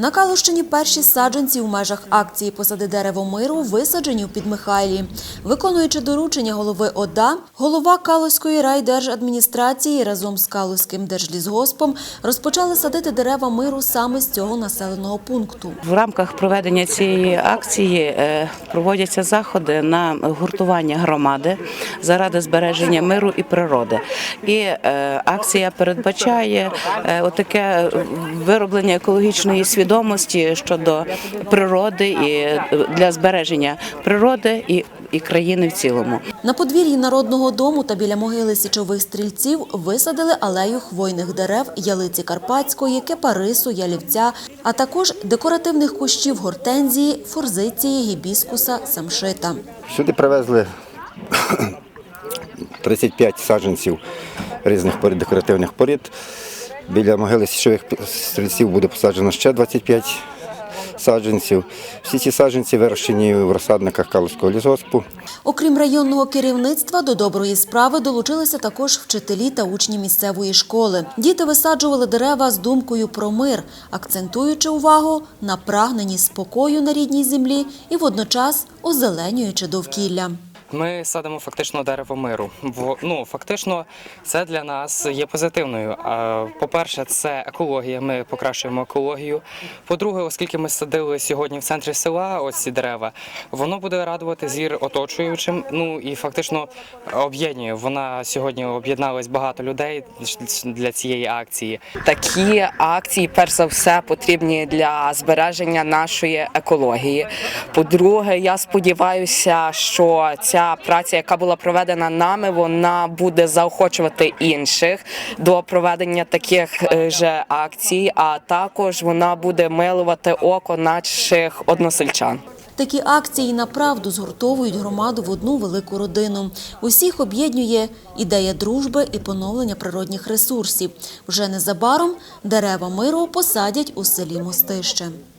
На Калущині перші саджанці у межах акції «Посади дерево миру» висаджені у Підмихайлі. Виконуючи доручення голови ОДА, голова Калузької райдержадміністрації разом з Калузьким держлісгоспом розпочали садити дерева миру саме з цього населеного пункту. В рамках проведення цієї акції е, проводяться заходи на гуртування громади заради збереження миру і природи. І е, акція передбачає е, отаке вироблення екологічної свідомості щодо природи і для збереження природи і, і країни в цілому. На подвір'ї Народного дому та біля могили січових стрільців висадили алею хвойних дерев ялиці карпатської, кепарису, ялівця, а також декоративних кущів гортензії, форзиції, гібіскуса, самшита. Сюди привезли 35 саджанців різних порід, декоративних порід. Біля могили січових стрільців буде посаджено ще 25 саджанців. Всі ці саджанці вирощені в розсадниках Калузького лісгоспу. Окрім районного керівництва, до доброї справи долучилися також вчителі та учні місцевої школи. Діти висаджували дерева з думкою про мир, акцентуючи увагу на прагненні спокою на рідній землі і водночас озеленюючи довкілля. Ми садимо фактично дерево миру. Ну, фактично, це для нас є позитивною. По-перше, це екологія. Ми покращуємо екологію. По-друге, оскільки ми садили сьогодні в центрі села ось ці дерева, воно буде радувати зір оточуючим. Ну і фактично об'єднує. Вона сьогодні об'єдналось багато людей для цієї акції. Такі акції, перш за все, потрібні для збереження нашої екології. По-друге, я сподіваюся, що ця праця, яка була проведена нами, вона буде заохочувати інших до проведення таких е, же акцій, а також вона буде милувати око наших односельчан. Такі акції направду згуртовують громаду в одну велику родину. Усіх об'єднує ідея дружби і поновлення природних ресурсів. Вже незабаром дерева миру посадять у селі Мостище.